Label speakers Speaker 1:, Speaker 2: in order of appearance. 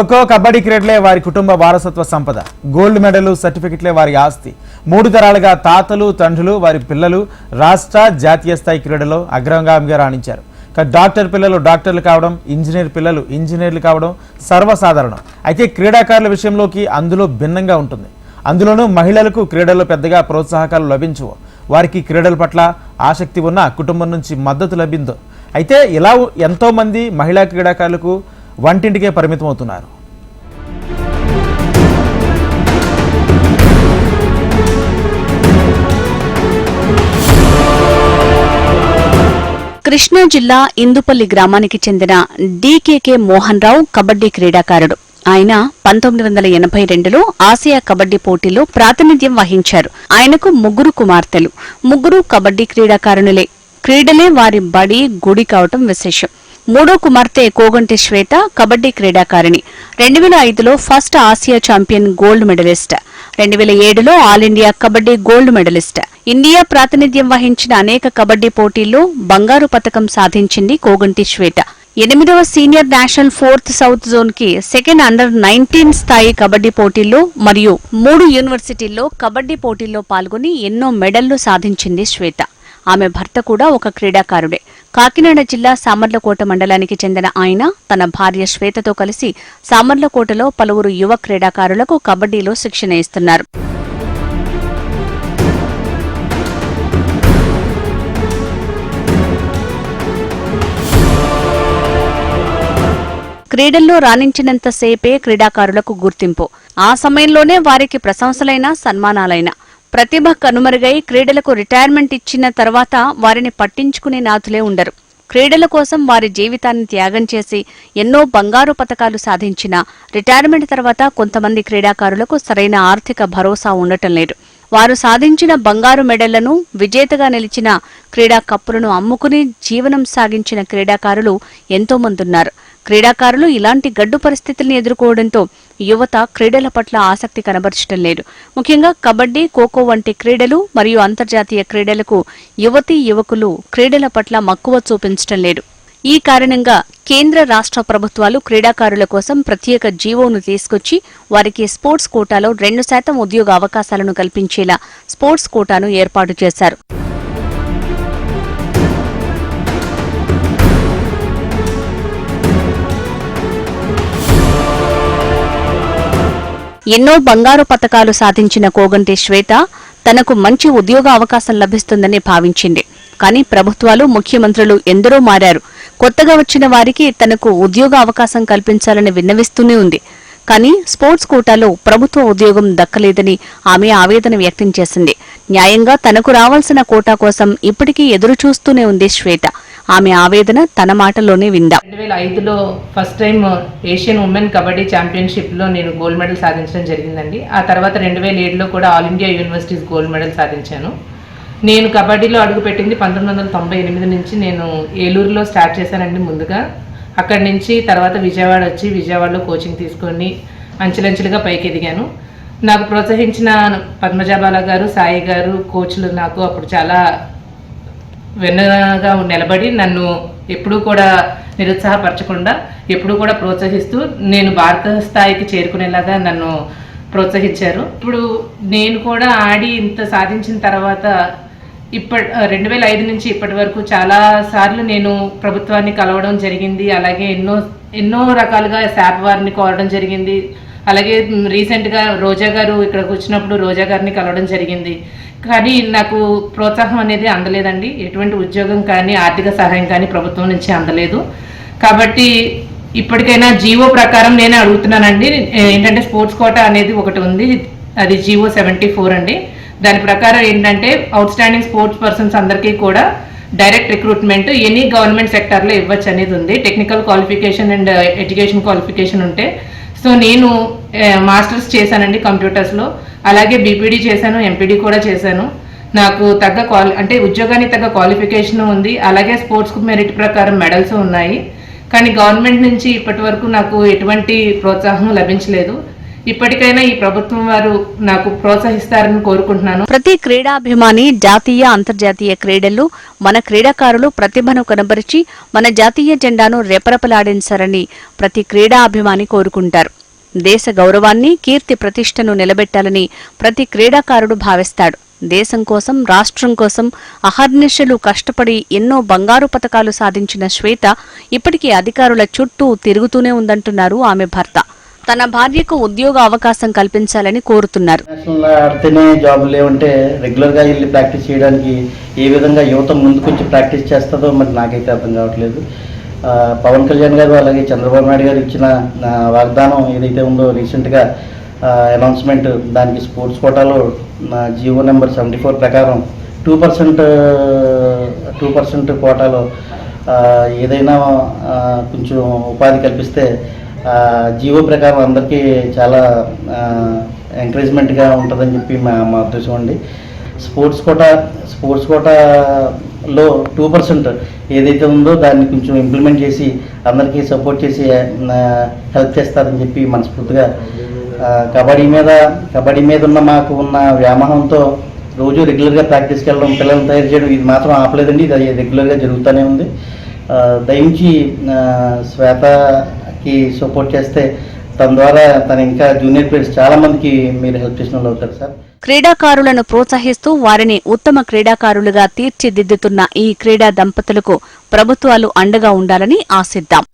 Speaker 1: ఖోఖో కబడ్డీ క్రీడలే వారి కుటుంబ వారసత్వ సంపద. గోల్డ్ మెడల్ సర్టిఫికెట్లే వారి ఆస్తి. మూడు తరాలుగా తాతలు తండ్రులు వారి పిల్లలు రాష్ట్ర జాతీయ స్థాయి క్రీడలో అగ్రగామిగా రాణించారు. డాక్టర్ పిల్లలు డాక్టర్లు కావడం ఇంజనీర్ పిల్లలు ఇంజనీర్లు కావడం సర్వసాధారణం. అయితే క్రీడాకారుల విషయంలోకి అందులో భిన్నంగా ఉంటుంది. అందులోనూ మహిళలకు క్రీడల్లో పెద్దగా ప్రోత్సాహకాలు లభించవు. వారికి క్రీడల పట్ల ఆసక్తి ఉన్న కుటుంబం నుంచి మద్దతు లభిందో. అయితే ఇలా ఎంతోమంది మహిళా క్రీడాకారులకు వంటింటికే పరిమితం అవుతున్నారు
Speaker 2: కృష్ణా జిల్లా ఇందుపల్లి గ్రామానికి చెందిన డీకేకే మోహన్ రావు కబడ్డీ క్రీడాకారుడు. ఆయన పంతొమ్మిది వందల ఎనభై రెండులో ఆసియా కబడ్డీ పోటీలో ప్రాతినిధ్యం వహించారు. ఆయనకు ముగ్గురు కుమార్తెలు. ముగ్గురు కబడ్డీ క్రీడాకారునులే క్రీడలే వారి బడి గుడి కావటం విశేషం. మూడో కుమార్తె కోగంటి శ్వేత కబడ్డీ క్రీడాకారిణి. రెండు వేల ఐదులో first Asia champion gold medalist. రెండు వేల ఏడులో all India kabaddi gold medalist. India ప్రాతినిధ్యం వహించిన అనేక కబడ్డీ పోటీల్లో బంగారు పతకం సాధించింది కోగంటి శ్వేత. ఎనిమిదవ సీనియర్ నేషనల్ ఫోర్త్ సౌత్ జోన్కి సెకండ్ అండర్ నైన్టీన్ స్థాయి కబడ్డీ పోటీల్లో మరియు మూడు యూనివర్సిటీల్లో కబడ్డీ పోటీల్లో పాల్గొని ఎన్నో మెడళ్ళు సాధించింది శ్వేత. ఆమె భర్త కూడా ఒక క్రీడాకారుడే. కాకినాడ జిల్లా సామర్లకోట మండలానికి చెందిన ఆయన తన భార్య శ్వేతతో కలిసి సామర్లకోటలో పలువురు యువ క్రీడాకారులకు కబడ్డీలో శిక్షణ ఇస్తున్నారు. క్రీడల్లో రాణించినంతసేపే క్రీడాకారులకు గుర్తింపు. ఆ సమయంలోనే వారికి ప్రశంసలైన సన్మానాలైన. ప్రతిభ కనుమరుగై క్రీడలకు రిటైర్మెంట్ ఇచ్చిన తర్వాత వారిని పట్టించుకునే నాథులే ఉండరు. క్రీడల కోసం వారి జీవితాన్ని త్యాగం చేసి ఎన్నో బంగారు పథకాలు సాధించిన రిటైర్మెంట్ తర్వాత కొంతమంది క్రీడాకారులకు సరైన ఆర్థిక భరోసా ఉండటం లేదు. వారు సాధించిన బంగారు మెడళ్ళను విజేతగా నిలిచిన క్రీడా కప్పులను అమ్ముకుని జీవనం సాగించిన క్రీడాకారులు ఎంతో మంది ఉన్నారు క్రీడాకారులు ఇలాంటి గడ్డు పరిస్థితుల్ని ఎదుర్కోవడంతో యువత క్రీడల పట్ల ఆసక్తి కనబరచడం లేదు. ముఖ్యంగా కబడ్డీ ఖోఖో వంటి క్రీడలు మరియు అంతర్జాతీయ క్రీడలకు యువతీ యువకులు క్రీడల పట్ల మక్కువ చూపించడం లేదు. ఈ కారణంగా కేంద్ర రాష్ట్ర ప్రభుత్వాలు క్రీడాకారుల కోసం ప్రత్యేక జీవోను తీసుకొచ్చి వారికి స్పోర్ట్స్ కోటాలో రెండు శాతం ఉద్యోగ అవకాశాలను కల్పించేలా స్పోర్ట్స్ కోటాను ఏర్పాటు చేశారు. ఎన్నో బంగారు పతకాలు సాధించిన కోగంటి శ్వేత తనకు మంచి ఉద్యోగ అవకాశం లభిస్తుందని భావించింది. కానీ ప్రభుత్వాలు ముఖ్యమంత్రులు ఎందరో మారారు. కొత్తగా వచ్చిన వారికి తనకు ఉద్యోగ అవకాశం కల్పించాలని విన్నవిస్తూనే ఉంది. కానీ స్పోర్ట్స్ కోటాలో ప్రభుత్వ ఉద్యోగం దక్కలేదని ఆమె ఆవేదన వ్యక్తం చేసింది. న్యాయంగా తనకు రావాల్సిన కోటా కోసం ఇప్పటికీ ఎదురు చూస్తూనే ఉంది శ్వేత. ఆమె ఆవేదన తన మాటలోనే విందాం.
Speaker 3: రెండు వేల ఐదులో first time Asian women kabaddi ఛాంపియన్షిప్లో నేను గోల్డ్ మెడల్ సాధించడం జరిగిందండి. ఆ తర్వాత రెండు వేల ఏడులో కూడా all India universities gold medal సాధించాను. నేను కబడ్డీలో అడుగుపెట్టింది పంతొమ్మిది వందల తొంభై ఎనిమిది నుంచి నేను ఏలూరులో స్టార్ట్ చేశానండి ముందుగా. అక్కడి నుంచి తర్వాత విజయవాడ వచ్చి విజయవాడలో కోచింగ్ తీసుకొని అంచెలంచెలుగా పైకి ఎదిగాను నాకు ప్రోత్సహించిన పద్మజాబాల గారు సాయి గారు కోచ్లు నాకు అప్పుడు చాలా వెన్నగా నిలబడి నన్ను ఎప్పుడూ కూడా నిరుత్సాహపరచకుండా ఎప్పుడూ కూడా ప్రోత్సహిస్తూ నేను భారత స్థాయికి చేరుకునేలాగా నన్ను ప్రోత్సహించారు. ఇప్పుడు నేను కూడా ఆడి ఇంత సాధించిన తర్వాత ఇప్పటి రెండు వేల ఐదు నుంచి ఇప్పటి వరకు చాలా సార్లు నేను ప్రభుత్వాన్ని కలవడం జరిగింది. అలాగే ఎన్నో ఎన్నో రకాలుగా శాప్ వారిని కోరడం జరిగింది. అలాగే రీసెంట్గా రోజా గారు ఇక్కడికి వచ్చినప్పుడు రోజా గారిని కలవడం జరిగింది. కానీ నాకు ప్రోత్సాహం అనేది అందలేదండి. ఎటువంటి ఉద్యోగం కానీ ఆర్థిక సహాయం కానీ ప్రభుత్వం నుంచి అందలేదు. కాబట్టి ఇప్పటికైనా జీవో ప్రకారం నేను అడుగుతున్నానండి. ఏంటంటే స్పోర్ట్స్ కోటా అనేది ఒకటి ఉంది. అది జీవో సెవెంటీ ఫోర్ అండి. దాని ప్రకారం ఏంటంటే అవుట్ స్టాండింగ్ స్పోర్ట్స్ పర్సన్స్ అందరికీ కూడా డైరెక్ట్ రిక్రూట్మెంట్ ఎనీ గవర్నమెంట్ సెక్టార్లో ఇవ్వచ్చు అనేది ఉంది. Technical qualification and education qualification ఉంటే. సో నేను uh, మాస్టర్స్ చేశానండి కంప్యూటర్స్లో అలాగే బీపీడీ చేశాను ఎంపీడీ కూడా చేశాను. నాకు తగ్గ క్వాలి అంటే ఉద్యోగానికి తగ్గ క్వాలిఫికేషన్ ఉంది. అలాగే స్పోర్ట్స్కు మెరిట్ ప్రకారం మెడల్స్ ఉన్నాయి. కానీ గవర్నమెంట్ నుంచి ఇప్పటి వరకు నాకు ఎటువంటి ప్రోత్సాహం లభించలేదు. ఇప్పటికైనా ఈ ప్రభుత్వం వారు నాకు ప్రోత్సహిస్తారని కోరుకుంటున్నాను.
Speaker 2: ప్రతి క్రీడాభిమాని జాతీయ అంతర్జాతీయ క్రీడల్లో మన క్రీడాకారులు ప్రతిభను కనబరిచి మన జాతీయ జెండాను రెపరెపలాడించారని ప్రతి క్రీడాభిమాని కోరుకుంటారు. దేశ గౌరవాన్ని కీర్తి ప్రతిష్టను నిలబెట్టాలని ప్రతి క్రీడాకారుడు భావిస్తాడు. దేశం కోసం రాష్ట్రం కోసం అహర్నిశలు కష్టపడి ఎన్నో బంగారు పతకాలు సాధించిన శ్వేత ఇప్పటికీ అధికారుల చుట్టూ తిరుగుతూనే ఉందంటున్నారు ఆమె భర్త. తన భార్యకు ఉద్యోగ అవకాశం కల్పించాలని కోరుతున్నారు.
Speaker 4: ఆడితేనే జాబులు లేవంటే రెగ్యులర్గా వెళ్ళి ప్రాక్టీస్ చేయడానికి ఏ విధంగా యువత ముందుకొచ్చి ప్రాక్టీస్ చేస్తుందో మరి నాకైతే అర్థం కావట్లేదు. పవన్ కళ్యాణ్ గారు అలాగే చంద్రబాబు నాయుడు గారు ఇచ్చిన వాగ్దానం ఏదైతే ఉందో రీసెంట్గా అనౌన్స్మెంట్ దానికి స్పోర్ట్స్ కోటాలో నా G O number seventy four ప్రకారం టూ పర్సెంట్ టూ పర్సెంట్ కోటాలో ఏదైనా కొంచెం ఉపాధి కల్పిస్తే జీవో ప్రకారం అందరికీ చాలా ఎంకరేజ్మెంట్గా ఉంటుందని చెప్పి మా మా ఉద్దేశం అండి. స్పోర్ట్స్ కోట స్పోర్ట్స్ కోటాలో టూ పర్సెంట్ ఏదైతే ఉందో దాన్ని కొంచెం ఇంప్లిమెంట్ చేసి అందరికీ సపోర్ట్ చేసి హెల్ప్ చేస్తారని చెప్పి మనస్ఫూర్తిగా కబడ్డీ మీద కబడ్డీ మీద ఉన్న మాకు ఉన్న వ్యామోహంతో రోజు రెగ్యులర్గా ప్రాక్టీస్కి వెళ్ళడం పిల్లల్ని తయారు చేయడం ఇది మాత్రం ఆపలేదండి. ఇది రెగ్యులర్గా జరుగుతూనే ఉంది. దయించి శ్వేత కి సపోర్ట్ చేస్తే తన ద్వారా తన ఇంకా జూనియర్ ప్లేయర్స్ చాలా మందికి మీరు హెల్ప్ చేసిన వాళ్ళు అవుతారు సార్.
Speaker 2: క్రీడాకారులను ప్రోత్సహిస్తూ వారిని ఉత్తమ క్రీడాకారులుగా తీర్చిదిద్దుతున్న ఈ క్రీడా దంపతులకు ప్రభుత్వాలు అండగా ఉండాలని ఆశిద్దాం.